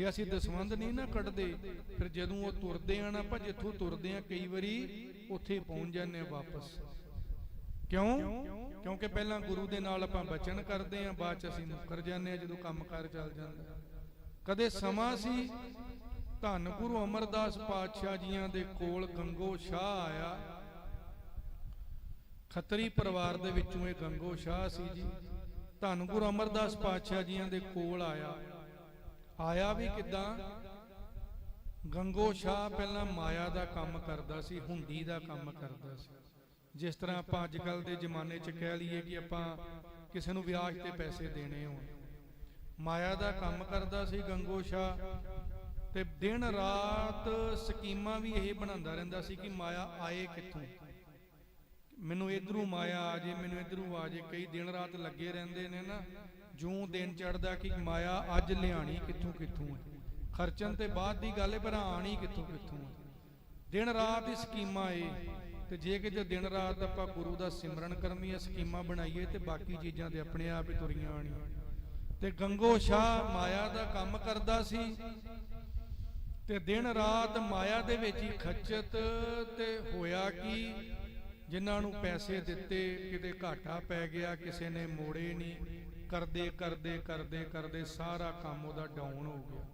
ਜੇ ਅਸੀਂ ਦਸਵੰਦ ਨਹੀਂ ਨਾ ਕੱਢਦੇ ਫਿਰ ਜਦੋਂ ਉਹ ਤੁਰਦੇ ਆ ਨਾ ਆਪਾਂ ਜਿੱਥੋਂ ਤੁਰਦੇ ਆ ਕਈ ਵਾਰੀ ਉੱਥੇ ਪਹੁੰਚ ਜਾਂਦੇ ਆ ਵਾਪਸ। ਕਿਉਂ? ਕਿਉਂਕਿ ਪਹਿਲਾਂ ਗੁਰੂ ਦੇ ਨਾਲ ਆਪਾਂ ਬਚਨ ਕਰਦੇ ਆ ਬਾਅਦ ਚ ਅਸੀਂ ਮੁੱਕਰ ਜਾਂਦੇ ਆ ਜਦੋਂ ਕੰਮਕਾਰ ਚੱਲ ਜਾਂਦਾ। ਕਦੇ ਸਮਾਂ ਸੀ ਧੰਨ ਗੁਰੂ ਅਮਰਦਾਸ ਪਾਤਸ਼ਾਹ ਜੀਆਂ ਦੇ ਕੋਲ ਗੰਗੋ ਸ਼ਾਹ ਆਇਆ। ਖੱਤਰੀ ਪਰਿਵਾਰ ਦੇ ਵਿੱਚੋਂ ਇਹ ਗੰਗੋ ਸ਼ਾਹ ਸੀ ਜੀ। ਧੰਨ ਗੁਰੂ ਅਮਰਦਾਸ ਪਾਤਸ਼ਾਹ ਜੀਆਂ ਦੇ ਕੋਲ ਆਇਆ। ਆਇਆ ਵੀ ਕਿਦਾਂ? ਗੰਗੋ ਸ਼ਾਹ ਪਹਿਲਾਂ ਮਾਇਆ ਦਾ ਕੰਮ ਕਰਦਾ ਸੀ, ਹੁੰਦੀ ਦਾ ਕੰਮ ਕਰਦਾ ਸੀ। ਜਿਸ ਤਰ੍ਹਾਂ ਆਪਾਂ ਅੱਜ ਕੱਲ ਦੇ ਜ਼ਮਾਨੇ 'ਚ ਕਹਿ ਲਈਏ ਕਿ ਆਪਾਂ ਕਿਸੇ ਨੂੰ ਵਿਆਜ ਤੇ ਪੈਸੇ ਦੇਣੇ ਹੋਣ। ਮਾਇਆ ਦਾ ਕੰਮ ਕਰਦਾ ਸੀ ਗੰਗੋ ਸ਼ਾਹ ਤੇ ਦਿਨ ਰਾਤ ਸਕੀਮਾਂ ਵੀ ਇਹ ਬਣਾਉਂਦਾ ਰਹਿੰਦਾ ਸੀ ਕਿ ਮਾਇਆ ਆਏ ਕਿੱਥੋਂ। ਮੈਨੂੰ ਇਧਰੋਂ ਮਾਇਆ ਆ ਜੇ, ਮੈਨੂੰ ਇਧਰੋਂ ਆ ਜੇ, ਕਈ ਦਿਨ ਰਾਤ ਲੱਗੇ ਰਹਿੰਦੇ ਨੇ ਨਾ। ਜੂੰ ਦਿਨ ਚੜਦਾ ਕਿ ਮਾਇਆ ਅੱਜ ਲਿਆਣੀ ਕਿੱਥੋਂ ਕਿੱਥੋਂ ਹੈ? ਖਰਚਣ ਤੇ ਬਾਅਦ ਦੀ ਗੱਲ ਹੈ ਪਰ ਆਣੀ ਕਿੱਥੋਂ ਕਿੱਥੋਂ ਹੈ? ਦਿਨ ਰਾਤ ਹੀ ਸਕੀਮਾਂ ਏ, ਤੇ ਜੇ ਕਿਤੇ ਦਿਨ ਰਾਤ ਆਪਾਂ ਗੁਰੂ ਦਾ ਸਿਮਰਨ ਕਰਨੀਆਂ ਸਕੀਮਾਂ ਬਣਾਈਏ, ਤੇ ਬਾਕੀ ਚੀਜ਼ਾਂ ਤੇ ਆਪਣੇ ਆਪ ਹੀ ਤੁਰੀਆਂ ਆਣੀਆਂ ਤੇ ਗੰਗੋ ਸ਼ਾਹ ਮਾਇਆ ਦਾ ਕੰਮ ਕਰਦਾ ਸੀ, ਤੇ ਦਿਨ ਰਾਤ ਮਾਇਆ ਦੇ ਵਿੱਚ ਹੀ ਖੱਚਤ ਤੇ ਹੋਇਆ ਕਿ? ਜਿਨ੍ਹਾਂ ਨੂੰ ਪੈਸੇ ਦਿੱਤੇ, ਕਿਤੇ ਘਾਟਾ ਪੈ ਗਿਆ, ਕਿਸੇ ਨੇ ਮੋੜੇ ਨਹੀਂ। ਕਰਦੇ ਕਰਦੇ ਕਰਦੇ ਕਰਦੇ ਸਾਰਾ ਕੰਮ ਉਹਦਾ ਡਾਊਨ ਹੋ ਗਿਆ।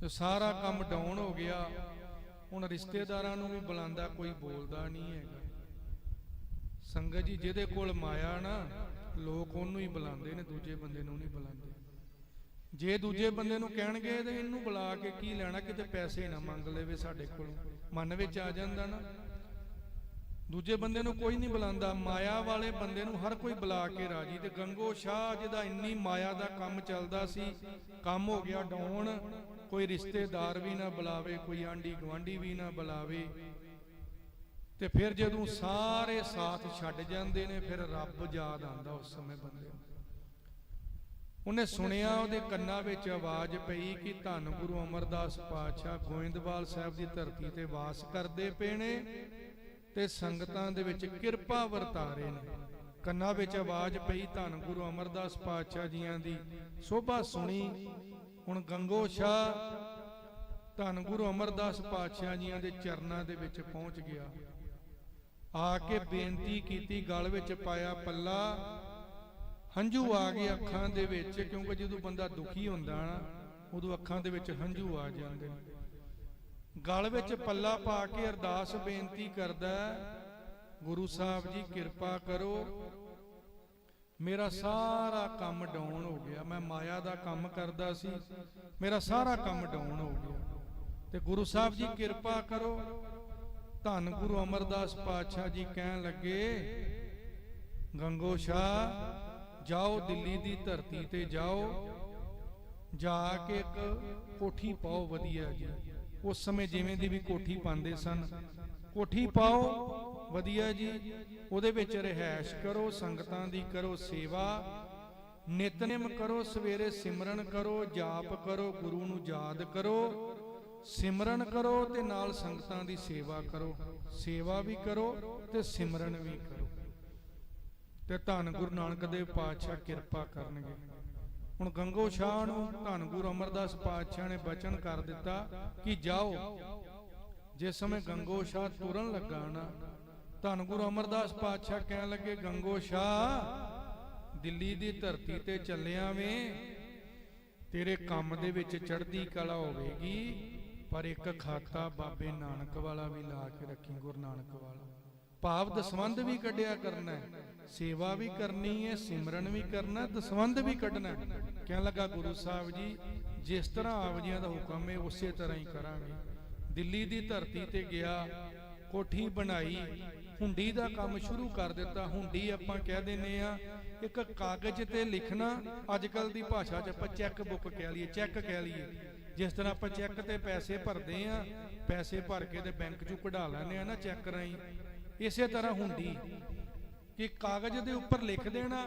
ਤੇ ਸਾਰਾ ਕੰਮ ਡਾਊਨ ਹੋ ਗਿਆ, ਹੁਣ ਰਿਸ਼ਤੇਦਾਰਾਂ ਨੂੰ ਵੀ ਬੁਲਾਉਂਦਾ, ਕੋਈ ਬੋਲਦਾ ਨਹੀਂ ਹੈਗਾ। ਸੰਗਤ ਜੀ, ਜਿਹਦੇ ਕੋਲ ਮਾਇਆ ਨਾ, ਲੋਕ ਉਹਨੂੰ ਹੀ ਬੁਲਾਉਂਦੇ ਨੇ, ਦੂਜੇ ਬੰਦੇ ਨੂੰ ਨਹੀਂ ਬੁਲਾਉਂਦੇ। ਜੇ ਦੂਜੇ ਬੰਦੇ ਨੂੰ ਕਹਿਣਗੇ, ਤੇ ਇਹਨੂੰ ਬੁਲਾ ਕੇ ਕੀ ਲੈਣਾ, ਕਿਤੇ ਪੈਸੇ ਨਾ ਮੰਗ ਲਵੇ ਸਾਡੇ ਕੋਲ। ਮਨ ਵਿੱਚ ਆ ਜਾਂਦਾ ਨਾ। ਦੂਜੇ ਬੰਦੇ ਨੂੰ ਕੋਈ ਨਹੀਂ ਬੁਲਾਉਂਦਾ, ਮਾਇਆ ਵਾਲੇ ਬੰਦੇ ਨੂੰ ਹਰ ਕੋਈ ਬੁਲਾ ਕੇ ਰਾਜੀ। ਤੇ ਗੰਗੋ ਸ਼ਾਹ ਜਿਹਦਾ ਇੰਨੀ ਮਾਇਆ ਦਾ ਕੰਮ ਚੱਲਦਾ ਸੀ, ਕੰਮ ਹੋ ਗਿਆ ਡਾਉਣ, ਕੋਈ ਰਿਸ਼ਤੇਦਾਰ ਵੀ ਨਾ ਬੁਲਾਵੇ, ਕੋਈ ਆਂਢੀ ਗਵਾਂਢੀ ਵੀ ਨਾ ਬੁਲਾਵੇ। ਤੇ ਫਿਰ ਜਦੋਂ ਸਾਰੇ ਸਾਥ ਛੱਡ ਜਾਂਦੇ ਨੇ, ਫਿਰ ਰੱਬ ਯਾਦ ਆਉਂਦਾ ਉਸ ਸਮੇਂ ਬੰਦੇ ਨੂੰ। ਉਹਨੇ ਸੁਣਿਆ ਉਹਦੇ ਕੰਨਾਂ ਵਿੱਚ ਆਵਾਜ਼ ਪਈ ਕਿ ਧੰਨ ਗੁਰੂ ਅਮਰਦਾਸ ਪਾਤਸ਼ਾਹ ਗੋਇੰਦਵਾਲ ਸਾਹਿਬ ਦੀ ਧਰਤੀ ਤੇ ਵਾਸ ਕਰਦੇ ਪਏ ਨੇ। ਤੇ ਸੰਗਤਾਂ ਦੇ ਵਿੱਚ ਕਿਰਪਾ ਵਰਤਾਰੇ ਨੇ। ਕੰਨਾਂ ਵਿੱਚ ਆਵਾਜ਼ ਪਈ ਧੰਨ ਗੁਰੂ ਅਮਰਦਾਸ ਪਾਤਸ਼ਾਹ ਜੀਆਂ ਦੀ। ਸੋਭਾ ਸੁਣੀ। ਹੁਣ ਗੰਗੋ ਸ਼ਾਹ ਧੰਨ ਗੁਰੂ ਅਮਰਦਾਸ ਪਾਤਸ਼ਾਹ ਜੀਆਂ ਦੇ ਚਰਨਾਂ ਦੇ ਵਿੱਚ ਪਹੁੰਚ ਗਿਆ। ਆ ਕੇ ਬੇਨਤੀ ਕੀਤੀ, ਗਲ ਵਿੱਚ ਪਾਇਆ ਪੱਲਾ। ਹੰਝੂ ਆ ਗਏ ਅੱਖਾਂ ਦੇ ਵਿੱਚ, ਕਿਉਂਕਿ ਜਦੋਂ ਬੰਦਾ ਦੁਖੀ ਹੁੰਦਾ ਨਾ, ਉਦੋਂ ਅੱਖਾਂ ਦੇ ਵਿੱਚ ਹੰਝੂ ਆ ਜਾਂਦੇ ਨੇ। ਗਲ ਵਿੱਚ ਪੱਲਾ ਪਾ ਕੇ ਅਰਦਾਸ ਬੇਨਤੀ ਕਰਦਾ ਗੁਰੂ ਸਾਹਿਬ ਜੀ, ਕਿਰਪਾ ਕਰੋ। ਮੇਰਾ ਸਾਰਾ ਕੰਮ ਡਾਊਨ ਹੋ ਗਿਆ। ਮੈਂ ਮਾਇਆ ਦਾ ਕੰਮ ਕਰਦਾ ਸੀ। ਮੇਰਾ ਸਾਰਾ ਕੰਮ ਡਾਊਨ ਹੋ ਗਿਆ। ਤੇ ਗੁਰੂ ਸਾਹਿਬ ਜੀ, ਕਿਰਪਾ ਕਰੋ। ਧੰਨ ਗੁਰੂ ਅਮਰਦਾਸ ਪਾਤਸ਼ਾਹ ਜੀ ਕਹਿਣ ਲੱਗੇ, ਗੰਗੋ ਸ਼ਾਹ, ਜਾਓ ਦਿੱਲੀ ਦੀ ਧਰਤੀ ਤੇ ਜਾਓ। ਜਾ ਕੇ ਇੱਕ ਕੋਠੀ ਪਾਓ ਵਧੀਆ ਜੀ। ਉਸ ਸਮੇਂ ਜਿਵੇਂ ਦੀ ਵੀ ਕੋਠੀ ਪਾਉਂਦੇ ਸਨ। ਕੋਠੀ ਪਾਓ, ਵਧੀਆ ਜੀ। ਉਹਦੇ ਵਿੱਚ ਰਹਿائش ਕਰੋ, ਸੰਗਤਾਂ ਦੀ ਕਰੋ ਸੇਵਾ। ਨਿਤਨੇਮ ਕਰੋ, ਸਵੇਰੇ ਸਿਮਰਨ ਕਰੋ, ਜਾਪ ਕਰੋ, ਗੁਰੂ ਨੂੰ ਯਾਦ ਕਰੋ। ਸਿਮਰਨ ਕਰੋ ਤੇ ਨਾਲ ਸੰਗਤਾਂ ਦੀ ਸੇਵਾ ਕਰੋ। ਸੇਵਾ ਵੀ ਕਰੋ ਤੇ ਸਿਮਰਨ ਵੀ ਕਰੋ। ਤੇ ਧੰਨ ਗੁਰੂ ਨਾਨਕ ਦੇਵ ਪਾਤਸ਼ਾਹ ਕਿਰਪਾ ਕਰਨਗੇ। ਹੁਣ ਗੰਗੋ ਸ਼ਾਹ ਨੂੰ ਧੰਨ ਗੁਰੂ ਅਮਰਦਾਸ ਪਾਤਸ਼ਾਹ ਨੇ ਬਚਨ ਕਰ ਦਿੱਤਾ ਕਿ ਜਾਓ। ਜਿਸ ਸਮੇਂ ਗੰਗੋ ਸ਼ਾਹ ਤੁਰਨ ਲੱਗਾ ਨਾ, ਧੰਨ ਗੁਰੂ ਅਮਰਦਾਸ ਪਾਤਸ਼ਾਹ ਕਹਿਣ ਲੱਗੇ, ਗੰਗੋ ਸ਼ਾਹ, ਦਿੱਲੀ ਦੀ ਧਰਤੀ ਤੇ ਚੱਲਿਆ ਵੇਂ, ਤੇਰੇ ਕੰਮ ਦੇ ਵਿੱਚ ਚੜ੍ਹਦੀ ਕਲਾ ਹੋਵੇਗੀ, ਪਰ ਇੱਕ ਖਾਤਾ ਬਾਬੇ ਨਾਨਕ ਵਾਲਾ ਵੀ ਲਾ ਕੇ ਰੱਖੀ, ਗੁਰੂ ਨਾਨਕ ਵਾਲਾ। ਭਾਵ ਦਸਵੰਦ ਵੀ ਕੱਢਿਆ ਕਰਨਾ ਹੈ। ਸੇਵਾ ਵੀ ਕਰਨੀ ਹੈ ਸਿਮਰਨ ਵੀ ਕਰਨਾ ਦਸਵੰਦ ਵੀ ਕੱਢਣਾ। ਕਹਿਣ ਲੱਗਾ ਗੁਰੂ ਸਾਹਿਬ ਜੀ ਜਿਸ ਤਰ੍ਹਾਂ ਆਪ ਜੀਆਂ ਦਾ ਹੁਕਮ ਹੈ ਉਸੇ ਤਰ੍ਹਾਂ ਹੀ ਕਰਾਂਗੇ। ਦਿੱਲੀ ਦੀ ਧਰਤੀ ਤੇ ਗਿਆ ਕੋਠੀ ਬਣਾਈ ਹੁੰਡੀ ਦਾ ਕੰਮ ਸ਼ੁਰੂ ਕਰ ਦਿੱਤਾ। ਹੁੰਡੀ ਆਪਾਂ ਕਹਿ ਦਿੰਨੇ ਆ ਇੱਕ ਕਾਗਜ਼ ਤੇ ਲਿਖਣਾ ਅੱਜ ਕੱਲ ਦੀ ਭਾਸ਼ਾ 'ਚ ਆਪਾਂ ਚੈੱਕ ਬੁੱਕ ਕਹਿ ਲਈਏ ਚੈੱਕ ਕਹਿ ਲਈਏ। ਜਿਸ ਤਰ੍ਹਾਂ ਆਪਾਂ ਚੈੱਕ ਤੇ ਪੈਸੇ ਭਰਦੇ ਆ ਪੈਸੇ ਭਰ ਕੇ ਤੇ ਬੈਂਕ 'ਚੋਂ ਕਢਾ ਲੈਂਦੇ ਆ ਨਾ ਚੈੱਕ ਰਾਹੀਂ। ਇਸੇ ਤਰ੍ਹਾਂ ਹੁੰਦੀ ਕਿ ਕਾਗਜ਼ ਦੇ ਉੱਪਰ ਲਿਖ ਦੇਣਾ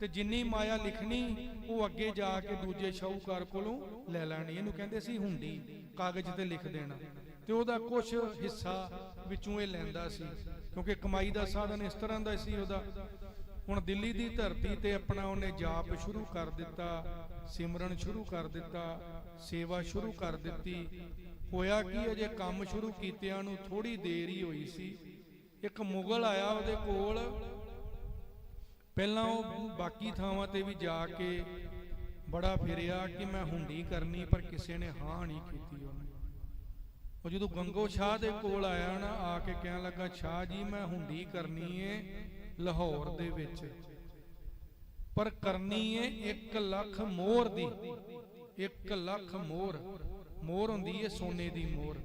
ਤੇ ਜਿੰਨੀ ਮਾਇਆ ਲਿਖਣੀ, ਉਹ ਅੱਗੇ ਜਾ ਕੇ ਦੂਜੇ ਸ਼ਾਹੂਕਾਰ ਕੋਲੋਂ ਲੈ ਲੈਣੀ। ਇਹਨੂੰ ਕਹਿੰਦੇ ਸੀ ਹੁੰਦੀ, ਕਾਗਜ਼ ਤੇ ਲਿਖ ਦੇਣਾ। ਤੇ ਉਹਦਾ ਕੁਝ ਹਿੱਸਾ ਵਿੱਚੋਂ ਇਹ ਲੈਂਦਾ ਸੀ, ਕਿਉਂਕਿ ਕਮਾਈ ਦਾ ਸਾਧਨ ਇਸ ਤਰ੍ਹਾਂ ਦਾ ਸੀ ਉਹਦਾ। ਹੁਣ ਦਿੱਲੀ ਦੀ ਧਰਤੀ ਤੇ ਆਪਣਾ ਉਹਨੇ ਜਾਪ ਸ਼ੁਰੂ ਕਰ ਦਿੱਤਾ, ਸਿਮਰਨ ਸ਼ੁਰੂ ਕਰ ਦਿੱਤਾ, ਸੇਵਾ ਸ਼ੁਰੂ ਕਰ ਦਿੱਤੀ। ਹੋਇਆ ਕੀ ਅਜੇ ਕੰਮ ਸ਼ੁਰੂ ਕੀਤਿਆਂ ਨੂੰ ਥੋੜੀ ਦੇਰ ਹੀ ਹੋਈ ਸੀ। ਇੱਕ ਮੁਗਲ ਆਇਆ ਉਹਦੇ ਕੋਲ। ਪਹਿਲਾਂ ਉਹ ਬਾਕੀ ਥਾਵਾਂ ਤੇ ਵੀ ਜਾ ਕੇ ਬੜਾ ਫਿਰਿਆ ਕਿ ਮੈਂ ਹੁੰਡੀ ਕਰਨੀ, ਪਰ ਕਿਸੇ ਨੇ ਹਾਂ ਨਹੀਂ ਕੀਤੀ ਉਹਨੇ। ਉਹ ਜਦੋਂ ਗੰਗੋ ਸ਼ਾਹ ਦੇ ਕੋਲ ਆਇਆ ਨਾ, ਆ ਕੇ ਕਹਿਣ ਲੱਗਾ, ਸ਼ਾਹ ਜੀ, ਮੈਂ ਹੁੰਡੀ ਕਰਨੀ ਏ ਲਾਹੌਰ ਦੇ ਵਿੱਚ। ਪਰ ਕਰਨੀ ਏ 1 ਲੱਖ ਮੋਹਰ ਦੀ 1 ਲੱਖ ਮੋਹਰ ਮੋਹਰ ਹੁੰਦੀ ਏ ਸੋਨੇ ਦੀ ਮੋਹਰ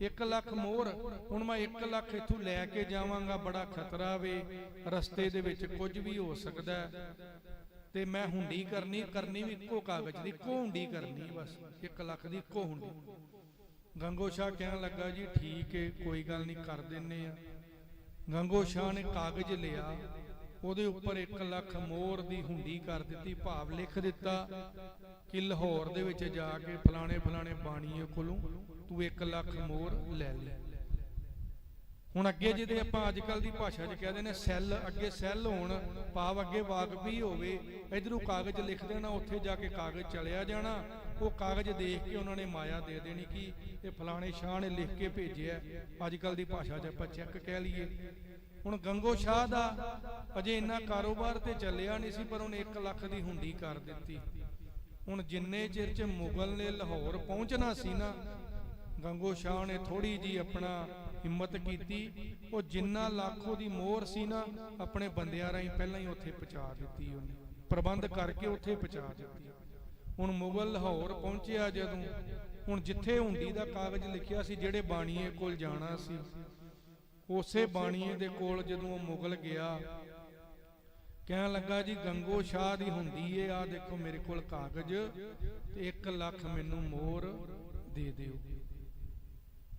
1 ਲੱਖ ਮੋਹਰ। ਹੁਣ ਮੈਂ 1 ਲੱਖ ਇੱਥੋਂ ਲੈ ਕੇ ਜਾਵਾਂਗਾ, ਬੜਾ ਖਤਰਾ ਵੇ। ਰਸਤੇ ਦੇ ਵਿੱਚ ਕੁਝ ਵੀ ਹੋ ਸਕਦਾ ਤੇ ਮੈਂ ਹੁੰਡੀ ਕਰਨੀ ਕਰਨੀ ਵੀ ਇੱਕੋ ਕਾਗਜ਼ ਦੀ, ਇੱਕੋ ਹੁੰਡੀ ਕਰਨੀ ਬਸ। 1 ਲੱਖ ਦੀ ਇੱਕੋ ਹੁੰਡੀ। ਗੰਗੋ ਸ਼ਾਹ ਕਹਿਣ ਲੱਗਾ, ਜੀ ਠੀਕ ਏ, ਕੋਈ ਗੱਲ ਨਹੀਂ, ਕਰ ਦਿੰਨੇ ਆ। ਗੰਗੋ ਸ਼ਾਹ ਨੇ ਕਾਗਜ਼ ਲਿਆ। ਉਹਦੇ ਉੱਪਰ 1 ਲੱਖ ਮੋਹਰ ਦੀ ਹੁੰਡੀ ਕਰ ਦਿੱਤੀ, ਭਾਵ ਲਿਖ ਦਿੱਤਾ ਕਿ ਲਾਹੌਰ ਦੇ ਵਿੱਚ ਜਾ ਕੇ ਫਲਾਣੇ ਫਲਾਣੇ ਬਾਣੀਏ ਕੋਲੋਂ ਤੂੰ 1 ਲੱਖ ਮੋਰ ਲੈ ਲੈ ਹੁਣ ਅੱਗੇ ਜਿਹਦੇ ਆਪਾਂ ਅੱਜ ਕੱਲ ਦੀ ਭਾਸ਼ਾ 'ਚ ਕਹਿੰਦੇ ਨੇ, ਸੈੱਲ, ਅੱਗੇ ਸੈੱਲ ਹੋਣ, ਭਾਵ ਅੱਗੇ ਵਾਕਫੀ ਹੋਵੇ, ਇਧਰੋਂ ਕਾਗਜ਼ ਲਿਖ ਦੇਣਾ, ਉੱਥੇ ਜਾ ਕੇ ਕਾਗਜ਼ ਚਲਿਆ ਜਾਣਾ, ਉਹ ਕਾਗਜ਼ ਦੇਖ ਕੇ ਉਹਨਾਂ ਨੇ ਮਾਇਆ ਦੇ ਦੇਣੀ ਕਿ? ਇਹ ਫਲਾਣੇ ਸ਼ਾਹ ਨੇ ਲਿਖ ਕੇ ਭੇਜਿਆ ਅੱਜ ਕੱਲ ਦੀ ਭਾਸ਼ਾ 'ਚ ਆਪਾਂ ਚੈੱਕ ਕਹਿ ਲਈਏ। ਹੁਣ ਗੰਗੋ ਸ਼ਾਹ ਦਾ ਅਜੇ ਇੰਨਾ ਕਾਰੋਬਾਰ ਤੇ ਚੱਲਿਆ ਨਹੀਂ ਸੀ, ਪਰ ਉਹਨੇ 1 ਲੱਖ ਦੀ ਹੁੰਡੀ ਕਰ ਦਿੱਤੀ। ਹੁਣ ਜਿੰਨੇ ਚਿਰ ਚ ਮੁਗਲ ਨੇ ਲਾਹੌਰ ਪਹੁੰਚਣਾ ਸੀ ਨਾ ਗੰਗੋ ਸ਼ਾਹ ਨੇ ਥੋੜੀ ਜੀ ਆਪਣਾ ਹਿੰਮਤ ਕੀਤੀ। ਉਹ ਜਿੰਨਾ ਲੱਖੋ ਦੀ ਮੋਹਰ ਸੀ ਨਾ, ਆਪਣੇ ਬੰਦਿਆਂ ਰਾਹੀਂ ਪਹਿਲਾਂ ਹੀ ਉੱਥੇ ਪਹੁੰਚਾ ਦਿੱਤੀ ਉਹਨੇ। ਪ੍ਰਬੰਧ ਕਰਕੇ ਉੱਥੇ ਪਹੁੰਚਾ ਦਿੱਤੀ। ਹੁਣ ਮੁਗਲ ਲਾਹੌਰ ਪਹੁੰਚਿਆ ਜਦੋਂ, ਹੁਣ ਜਿੱਥੇ ਹੁੰਦੀ ਦਾ ਕਾਗਜ਼ ਲਿਖਿਆ ਸੀ, ਜਿਹੜੇ ਬਾਣੀਏ ਕੋਲ ਜਾਣਾ ਸੀ। ਉਸੇ ਬਾਣੀਏ ਦੇ ਕੋਲ ਜਦੋਂ ਉਹ ਮੁਗਲ ਗਿਆ, ਕਹਿਣ ਲੱਗਾ, ਜੀ, ਗੰਗੋ ਸ਼ਾਹ ਦੀ ਹੁੰਦੀ ਏ ਆ ਦੇਖੋ ਮੇਰੇ ਕੋਲ ਕਾਗਜ਼, ਤੇ 1 ਲੱਖ ਮੈਨੂੰ ਮੋਰ ਦੇ ਦਿਓ।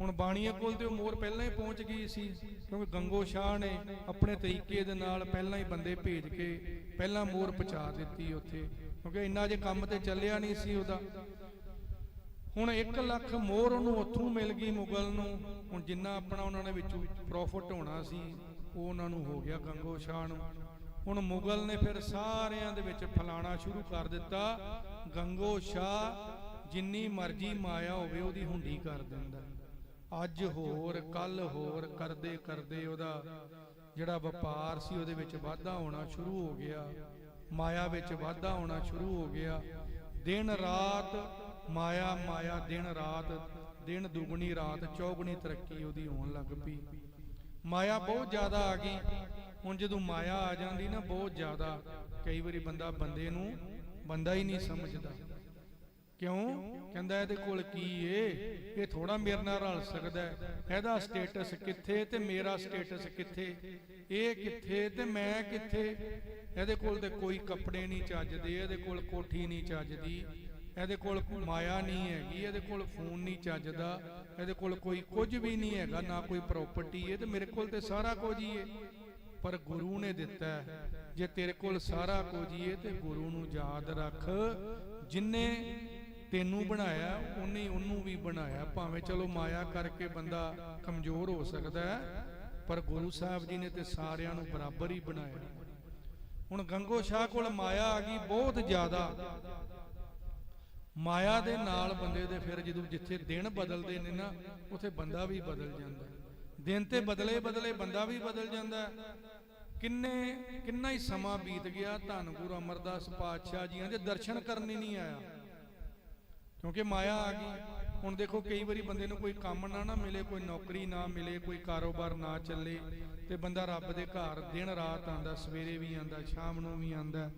ਹੁਣ ਬਾਣੀਆਂ ਕੋਲ ਤੇ ਉਹ ਮੋਹਰ ਪਹਿਲਾਂ ਹੀ ਪਹੁੰਚ ਗਈ ਸੀ, ਕਿਉਂਕਿ ਗੰਗੋ ਸ਼ਾਹ ਨੇ ਆਪਣੇ ਤਰੀਕੇ ਦੇ ਨਾਲ ਪਹਿਲਾਂ ਹੀ ਬੰਦੇ ਭੇਜ ਕੇ ਪਹਿਲਾਂ ਮੋਰ ਪਹੁੰਚਾ ਦਿੱਤੀ ਉੱਥੇ, ਕਿਉਂਕਿ ਇੰਨਾ ਜੇ ਕੰਮ ਤੇ ਚੱਲਿਆ ਨਹੀਂ ਸੀ ਉਹਦਾ। ਹੁਣ 1 ਲੱਖ ਮੋਰ ਉਹਨੂੰ ਉੱਥੋਂ ਮਿਲ ਗਈ ਮੁਗਲ ਨੂੰ, ਹੁਣ ਜਿੰਨਾ ਆਪਣਾ ਉਹਨਾਂ ਨੇ ਵਿੱਚੋਂ ਪ੍ਰੋਫਿਟ ਹੋਣਾ ਸੀ, ਉਹ ਉਹਨਾਂ ਨੂੰ ਹੋ ਗਿਆ ਗੰਗੋ ਸ਼ਾਹ ਨੂੰ। ਹੁਣ ਮੁਗਲ ਨੇ ਫਿਰ ਸਾਰਿਆਂ ਦੇ ਵਿੱਚ ਫਲਾਣਾ ਸ਼ੁਰੂ ਕਰ ਦਿੱਤਾ, ਗੰਗੋ ਸ਼ਾਹ ਜਿੰਨੀ ਮਰਜ਼ੀ ਮਾਇਆ ਹੋਵੇ ਉਹਦੀ ਹੁੰਡੀ ਕਰ ਦਿੰਦਾ। ਅੱਜ ਹੋਰ ਕੱਲ ਹੋਰ, ਕਰਦੇ ਕਰਦੇ ਉਹਦਾ ਜਿਹੜਾ ਵਪਾਰ ਸੀ ਉਹਦੇ ਵਿੱਚ ਵਾਧਾ ਹੋਣਾ ਸ਼ੁਰੂ ਹੋ ਗਿਆ, ਮਾਇਆ ਵਿੱਚ ਵਾਧਾ ਹੋਣਾ ਸ਼ੁਰੂ ਹੋ ਗਿਆ। ਦਿਨ ਰਾਤ ਮਾਇਆ ਮਾਇਆ, ਦਿਨ ਰਾਤ, ਦਿਨ ਦੁਗਣੀ ਰਾਤ, ਚੌਗਣੀ ਤਰੱਕੀ ਉਹਦੀ ਹੋਣ ਲੱਗ ਪਈ। ਮਾਇਆ ਬਹੁਤ ਜ਼ਿਆਦਾ ਆ ਗਈ। ਹੁਣ ਜਦੋਂ ਮਾਇਆ ਆ ਜਾਂਦੀ ਨਾ, ਬਹੁਤ ਜ਼ਿਆਦਾ। ਕਈ ਵਾਰੀ ਬੰਦਾ ਬੰਦੇ ਨੂੰ, ਬੰਦਾ ਹੀ ਨਹੀਂ ਸਮਝਦਾ। ਕਿਉਂ? ਕਹਿੰਦਾ ਇਹਦੇ ਕੋਲ ਕੀ ਏ? ਇਹ ਥੋੜਾ ਮੇਰੇ ਨਾਲ ਰਲ ਸਕਦਾ ਇਹਦਾ ਸਟੇਟਸ ਕਿੱਥੇ ਤੇ ਮੇਰਾ ਸਟੇਟਸ ਕਿੱਥੇ? ਇਹ ਕਿੱਥੇ ਤੇ ਮੈਂ ਕਿੱਥੇ? ਇਹਦੇ ਕੋਲ ਤੇ ਕੋਈ ਕੱਪੜੇ ਨਹੀਂ ਚੱਜਦੇ, ਇਹਦੇ ਕੋਲ ਕੋਠੀ ਨਹੀਂ ਚੱਜਦੀ, ਇਹਦੇ ਕੋਲ ਮਾਇਆ ਨਹੀਂ ਹੈਗੀ, ਇਹਦੇ ਕੋਲ ਫੋਨ ਨਹੀਂ ਚੱਜਦਾ, ਇਹਦੇ ਕੋਲ ਕੋਈ ਕੁਝ ਵੀ ਨਹੀਂ ਹੈਗਾ, ਨਾ ਕੋਈ ਪ੍ਰਾਪਰਟੀ ਹੈ ਤੇ ਮੇਰੇ ਕੋਲ ਤੇ ਸਾਰਾ ਕੁਝ ਹੀ ਹੈ ਪਰ ਗੁਰੂ ਨੇ ਦਿੱਤਾ ਜੇ ਤੇਰੇ ਕੋਲ ਸਾਰਾ ਕੁਝ ਹੀ ਹੈ ਤੇ ਗੁਰੂ ਨੂੰ ਯਾਦ ਰੱਖ। ਜਿਨੇ ਤੈਨੂੰ ਬਣਾਇਆ, ਉਹਨੇ ਉਹਨੂੰ ਵੀ ਬਣਾਇਆ। ਭਾਵੇਂ ਚਲੋ ਮਾਇਆ ਕਰਕੇ ਬੰਦਾ ਕਮਜ਼ੋਰ ਹੋ ਸਕਦਾ ਹੈ, ਪਰ ਗੁਰੂ ਸਾਹਿਬ ਜੀ ਨੇ ਤੇ ਸਾਰਿਆਂ ਨੂੰ ਬਰਾਬਰ ਹੀ ਬਣਾਇਆ। ਹੁਣ ਗੰਗੋ ਸ਼ਾਹ ਕੋਲ ਮਾਇਆ ਆ ਗਈ ਬਹੁਤ ਜ਼ਿਆਦਾ। ਮਾਇਆ ਦੇ ਨਾਲ ਬੰਦੇ ਦੇ ਫਿਰ ਜਦੋਂ ਜਿੱਥੇ ਦਿਨ ਬਦਲਦੇ ਨੇ ਨਾ, ਉਥੇ ਬੰਦਾ ਵੀ ਬਦਲ ਜਾਂਦਾ। ਦਿਨ ਤੇ ਬਦਲੇ ਬਦਲੇ ਬੰਦਾ ਵੀ ਬਦਲ ਜਾਂਦਾ। ਕਿੰਨੇ, ਕਿੰਨਾ ਹੀ ਸਮਾਂ ਬੀਤ ਗਿਆ, ਧੰਨ ਗੁਰੂ ਅਮਰਦਾਸ ਪਾਤਸ਼ਾਹ ਜੀਆਂ ਦੇ ਦਰਸ਼ਨ ਕਰਨ ਹੀ ਨਹੀਂ ਆਇਆ। ਕਿਉਂਕਿ ਮਾਇਆ ਆ ਗਈ। ਹੁਣ ਦੇਖੋ, ਕਈ ਵਾਰੀ ਬੰਦੇ ਨੂੰ ਕੋਈ ਕੰਮ ਨਾ ਨਾ ਮਿਲੇ, ਕੋਈ ਨੌਕਰੀ ਨਾ ਮਿਲੇ, ਕੋਈ ਕਾਰੋਬਾਰ ਨਾ ਚੱਲੇ ਤੇ ਬੰਦਾ ਰੱਬ ਦੇ ਘਰ ਦਿਨ ਰਾਤ ਆਂਦਾ ਸਵੇਰੇ ਵੀ ਆਂਦਾ ਸ਼ਾਮ ਨੂੰ ਵੀ ਆਂਦਾ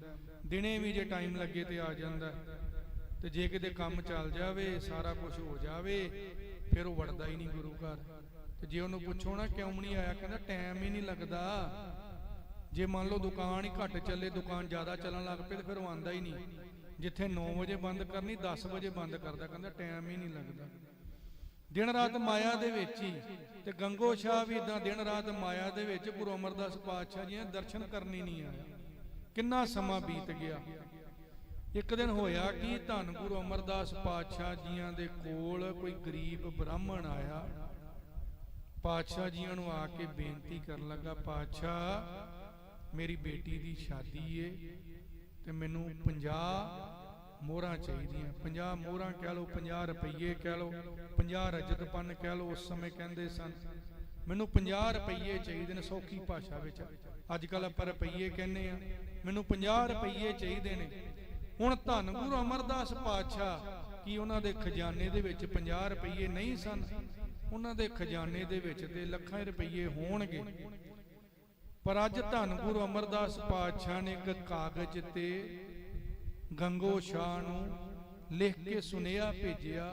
ਦਿਨੇ ਵੀ ਜੇ ਟਾਈਮ ਲੱਗੇ ਤੇ ਆ ਜਾਂਦਾ। ਤੇ ਜੇ ਕਿਤੇ ਕੰਮ ਚੱਲ ਜਾਵੇ, ਸਾਰਾ ਕੁਝ ਹੋ ਜਾਵੇ, ਫਿਰ ਉਹ ਵੜਦਾ ਹੀ ਨਹੀਂ ਗੁਰੂ ਘਰ। ਤੇ ਜੇ ਉਹਨੂੰ ਪੁੱਛੋ ਨਾ, ਕਿਉਂ ਨਹੀਂ ਆਇਆ? ਕਹਿੰਦਾ ਟਾਈਮ ਹੀ ਨਹੀਂ ਲੱਗਦਾ। ਜੇ ਮੰਨ ਲਓ ਦੁਕਾਨ ਹੀ ਘੱਟ ਚੱਲੇ, ਦੁਕਾਨ ਜ਼ਿਆਦਾ ਚੱਲਣ ਲੱਗ ਪਏ ਤੇ ਫਿਰ ਉਹ ਆਂਦਾ ਹੀ ਨਹੀਂ। ਜਿੱਥੇ 9 ਵਜੇ ਬੰਦ ਕਰਨੀ 10 ਵਜੇ ਬੰਦ ਕਰਦਾ, ਕਹਿੰਦਾ ਟਾਈਮ ਹੀ ਨਹੀਂ ਲੱਗਦਾ। ਦਿਨ ਰਾਤ ਮਾਇਆ ਦੇ ਵਿੱਚ ਹੀ, ਤੇ ਗੰਗੋ ਸ਼ਾਹ ਵੀ ਇਦਾਂ ਦਿਨ ਰਾਤ ਮਾਇਆ ਦੇ ਵਿੱਚ, ਗੁਰੂ ਅਮਰਦਾਸ ਪਾਤਸ਼ਾਹ ਜੀ ਨੇ ਦਰਸ਼ਨ ਕਰਨੀ ਨਹੀਂ ਆਇਆ। ਕਿੰਨਾ ਸਮਾਂ ਬੀਤ ਗਿਆ। ਇੱਕ ਦਿਨ ਹੋਇਆ ਕਿ, ਧੰਨ ਗੁਰੂ ਅਮਰਦਾਸ ਪਾਤਸ਼ਾਹ ਜੀਆਂ ਦੇ ਕੋਲ ਕੋਈ ਗਰੀਬ ਬ੍ਰਾਹਮਣ ਆਇਆ। ਪਾਤਸ਼ਾਹ ਜੀਆਂ ਨੂੰ ਆ ਕੇ ਬੇਨਤੀ ਕਰਨ ਲੱਗਾ, ਪਾਤਸ਼ਾਹ, ਮੇਰੀ ਬੇਟੀ ਦੀ ਸ਼ਾਦੀ ਏ। ਤੇ ਮੈਨੂੰ 50 ਮੋਹਰਾਂ ਚਾਹੀਦੀਆਂ। 50 ਮੋਹਰਾਂ ਕਹਿ ਲਓ 50 ਰੁਪਏ ਕਹਿ ਲਓ 50 ਰਜਤ ਕਹਿ ਲਓ, ਉਸ ਸਮੇਂ ਕਹਿੰਦੇ ਸਨ, ਮੈਨੂੰ 50 ਰੁਪਏ ਚਾਹੀਦੇ ਨੇ ਸੌਖੀ ਭਾਸ਼ਾ ਵਿੱਚ। ਅੱਜ ਕੱਲ ਆਪਾਂ ਰੁਪਏ ਕਹਿੰਦੇ ਆ ਮੈਨੂੰ 50 ਰੁਪਏ ਚਾਹੀਦੇ ਨੇ। ਹੁਣ ਧੰਨ ਗੁਰੂ ਅਮਰਦਾਸ ਪਾਤਸ਼ਾਹ ਕੀ ਉਹਨਾਂ ਦੇ ਖਜ਼ਾਨੇ ਦੇ ਵਿੱਚ 50 ਰੁਪਏ ਨਹੀਂ ਸਨ? ਉਹਨਾਂ ਦੇ ਖਜ਼ਾਨੇ ਦੇ ਵਿੱਚ ਤੇ ਲੱਖਾਂ ਰੁਪਏ ਹੋਣਗੇ। ਪਰ ਅੱਜ ਧੰਨ ਗੁਰੂ ਅਮਰਦਾਸ ਪਾਤਸ਼ਾਹ ਨੇ ਇੱਕ ਕਾਗਜ਼ ਤੇ ਗੰਗੋ ਸ਼ਾਹ ਨੂੰ ਲਿਖ ਕੇ ਸੁਨੇਹਾ ਭੇਜਿਆ,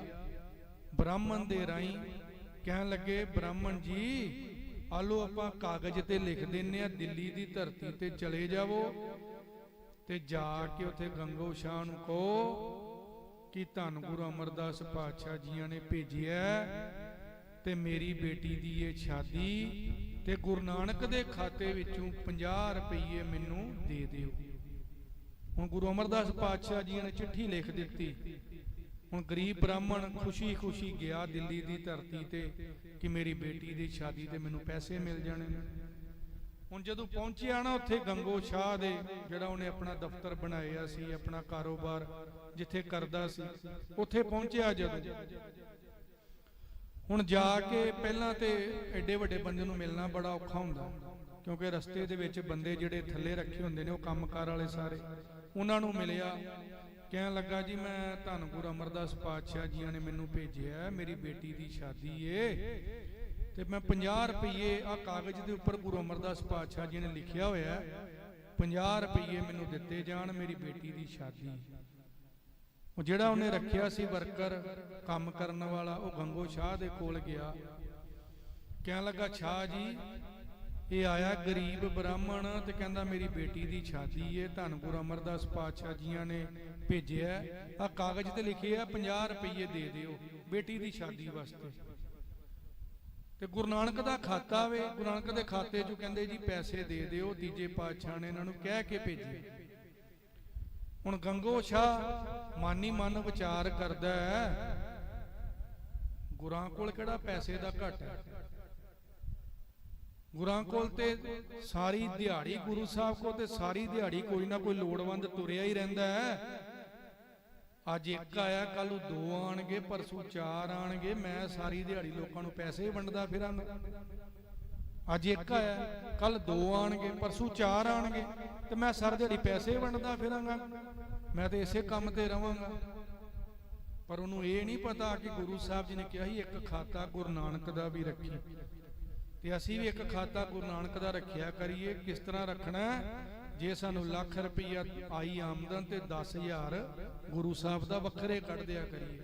ਬ੍ਰਾਹਮਣ ਦੇ ਰਾਹੀਂ। ਕਹਿਣ ਲੱਗੇ, ਬ੍ਰਾਹਮਣ ਜੀ, ਆਲੋ ਆਪਾਂ ਕਾਗਜ਼ ਤੇ ਲਿਖ ਦਿੰਨੇ ਆ, ਦਿੱਲੀ ਦੀ ਧਰਤੀ ਤੇ ਚਲੇ ਜਾਵੋ ਤੇ ਜਾ ਕੇ ਉੱਥੇ ਗੰਗੋ ਸ਼ਾਹ ਨੂੰ ਕਹੋ ਕਿ ਧੰਨ ਗੁਰੂ ਅਮਰਦਾਸ ਪਾਤਸ਼ਾਹ ਜੀਆਂ ਨੇ ਭੇਜਿਆ ਤੇ ਮੇਰੀ ਬੇਟੀ ਦੀ ਇਹ ਸ਼ਾਦੀ ਤੇ ਗੁਰੂ ਨਾਨਕ ਦੇ ਖਾਤੇ ਵਿੱਚੋਂ 50 ਰੁਪਏ ਮੈਨੂੰ ਦੇ ਦਿਓ। ਹੁਣ ਗੁਰੂ ਅਮਰਦਾਸ ਪਾਤਸ਼ਾਹ ਜੀ ਨੇ ਚਿੱਠੀ ਲਿਖ ਦਿੱਤੀ। ਹੁਣ ਗਰੀਬ ਬ੍ਰਾਹਮਣ ਖੁਸ਼ੀ-ਖੁਸ਼ੀ ਗਿਆ ਦਿੱਲੀ ਦੀ ਧਰਤੀ ਤੇ ਕਿ ਮੇਰੀ ਬੇਟੀ ਦੀ ਸ਼ਾਦੀ ਤੇ ਮੈਨੂੰ ਪੈਸੇ ਮਿਲ ਜਾਣੇ। ਨੇ ਹੁਣ ਜਦੋਂ ਪਹੁੰਚਿਆ ਨਾ ਉੱਥੇ ਗੰਗੋ ਸ਼ਾਹ ਦੇ, ਜਿਹੜਾ ਉਹਨੇ ਆਪਣਾ ਦਫ਼ਤਰ ਬਣਾਇਆ ਸੀ, ਆਪਣਾ ਕਾਰੋਬਾਰ ਜਿੱਥੇ ਕਰਦਾ ਸੀ, ਉੱਥੇ ਪਹੁੰਚਿਆ ਜਦੋਂ। ਹੁਣ ਜਾ ਕੇ ਪਹਿਲਾਂ ਤੇ ਐਡੇ ਵੱਡੇ ਬੰਦੇ ਨੂੰ ਮਿਲਣਾ ਬੜਾ ਔਖਾ ਹੁੰਦਾ। ਕਿਉਂਕਿ ਰਸਤੇ ਦੇ ਵਿੱਚ ਬੰਦੇ ਜਿਹੜੇ ਥੱਲੇ ਰੱਖੇ ਹੁੰਦੇ ਨੇ, ਉਹ ਕੰਮਕਾਰ ਵਾਲੇ ਸਾਰੇ, ਉਹਨਾਂ ਨੂੰ ਮਿਲਿਆ। ਕਹਿਣ ਲੱਗਾ, ਜੀ, ਮੈਂ ਧੰਨ ਗੁਰੂ ਅਮਰਦਾਸ ਪਾਤਸ਼ਾਹ ਜੀਆਂ ਨੇ ਮੈਨੂੰ ਭੇਜਿਆ ਮੇਰੀ ਬੇਟੀ ਦੀ ਸ਼ਾਦੀ ਏ। ਤੇ ਮੈਂ 50 ਰੁਪਏ ਆ ਕਾਗਜ਼ ਦੇ ਉੱਪਰ ਗੁਰੂ ਅਮਰਦਾਸ ਪਾਤਸ਼ਾਹ ਜੀ ਨੇ ਲਿਖਿਆ ਹੋਇਆ ਹੈ। 50 ਰੁਪਏ ਮੈਨੂੰ ਦਿੱਤੇ ਜਾਣ, ਮੇਰੀ ਬੇਟੀ ਦੀ ਸ਼ਾਦੀ। ਉਹ ਜਿਹੜਾ ਉਹਨੇ ਰੱਖਿਆ ਸੀ ਵਰਕਰ ਕੰਮ ਕਰਨ ਵਾਲਾ ਉਹ ਗੰਗੋ ਸ਼ਾਹ ਦੇ ਕੋਲ ਗਿਆ। ਕਹਿਣ ਲੱਗਾ ਸ਼ਾਹ ਜੀ ਇਹ ਆਇਆ ਗਰੀਬ ਬ੍ਰਾਹਮਣ ਤੇ ਕਹਿੰਦਾ ਮੇਰੀ ਬੇਟੀ ਦੀ ਸ਼ਾਦੀ ਏ ਧੰਨ ਗੁਰੂ ਅਮਰਦਾਸ ਪਾਤਸ਼ਾਹ ਜੀਆਂ ਨੇ ਭੇਜਿਆ। ਆ ਕਾਗਜ਼ ਤੇ ਲਿਖਿਆ 50 ਰੁਪਏ ਦੇ ਦਿਓ ਬੇਟੀ ਦੀ ਸ਼ਾਦੀ ਵਾਸਤੇ। ਤੇ ਗੁਰੂ ਨਾਨਕ ਦਾ ਖਾਤਾ ਵੇ ਗੁਰੂ ਨਾਨਕ ਦੇ ਖਾਤੇ 'ਚ ਕਹਿੰਦੇ ਜੀ ਪੈਸੇ ਦੇ ਦਿਓ। ਤੀਜੇ ਪਾਤਸ਼ਾਹ ਨੇ ਇਹਨਾਂ ਨੂੰ ਕਹਿ ਕੇ ਭੇਜੇ ਹੁਣ ਗੰਗੋ ਸ਼ਾਹ ਮਾਨੀ ਮਨ ਵਿਚਾਰ ਕਰਦਾ ਗੁਰਾਂ ਕੋਲ ਕਿਹੜਾ ਪੈਸੇ ਦਾ ਘਟ ਹੈ? ਗੁਰਾਂ ਕੋਲ ਤੇ ਸਾਰੀ ਦਿਹਾੜੀ ਗੁਰੂ ਸਾਹਿਬ ਕੋਲ ਤੇ ਸਾਰੀ ਦਿਹਾੜੀ ਕੋਈ ਨਾ ਕੋਈ ਲੋੜਵੰਦ ਤੁਰਿਆ ਹੀ ਰਹਿੰਦਾ ਹੈ। ਅੱਜ ਇੱਕ ਆਇਆ ਕੱਲ ਨੂੰ ਦੋ ਆਣਗੇ, ਪਰਸੋਂ ਚਾਰ ਆਣਗੇ, ਮੈਂ ਸਾਰੀ ਦਿਹਾੜੀ ਲੋਕਾਂ ਨੂੰ ਪੈਸੇ ਵੰਡਦਾ ਫਿਰਾਂਗਾ ਅੱਜ ਇੱਕ ਆਇਆ ਕੱਲ ਦੋ ਆਣਗੇ ਪਰਸੋਂ ਚਾਰ ਆਣਗੇ ਤੇ ਮੈਂ ਸਰ ਦਿਹਾੜੀ ਪੈਸੇ ਵੰਡਦਾ ਫਿਰਾਂਗਾ, ਮੈਂ ਤੇ ਇਸੇ ਕੰਮ ਤੇ ਰਵਾਂਗਾ। ਪਰ ਉਹਨੂੰ ਇਹ ਨਹੀਂ ਪਤਾ ਕਿ ਗੁਰੂ ਸਾਹਿਬ ਜੀ ਨੇ ਕਿਹਾ ਸੀ, ਇੱਕ ਖਾਤਾ ਗੁਰੂ ਨਾਨਕ ਦਾ ਵੀ ਰੱਖੀ ਤੇ ਅਸੀਂ ਵੀ ਇੱਕ ਖਾਤਾ ਗੁਰੂ ਨਾਨਕ ਦਾ ਰੱਖਿਆ ਕਰੀਏ, ਕਿਸ ਤਰ੍ਹਾਂ ਰੱਖਣਾ ਜੇ ਸਾਨੂੰ ਲੱਖ ਰੁਪਈਆ ਆਈ ਆਮਦਨ ਤੇ 10000 ਗੁਰੂ ਸਾਹਿਬ ਦਾ ਵੱਖਰੇ ਕੱਢ ਦਿਆ ਕਰੀਏ।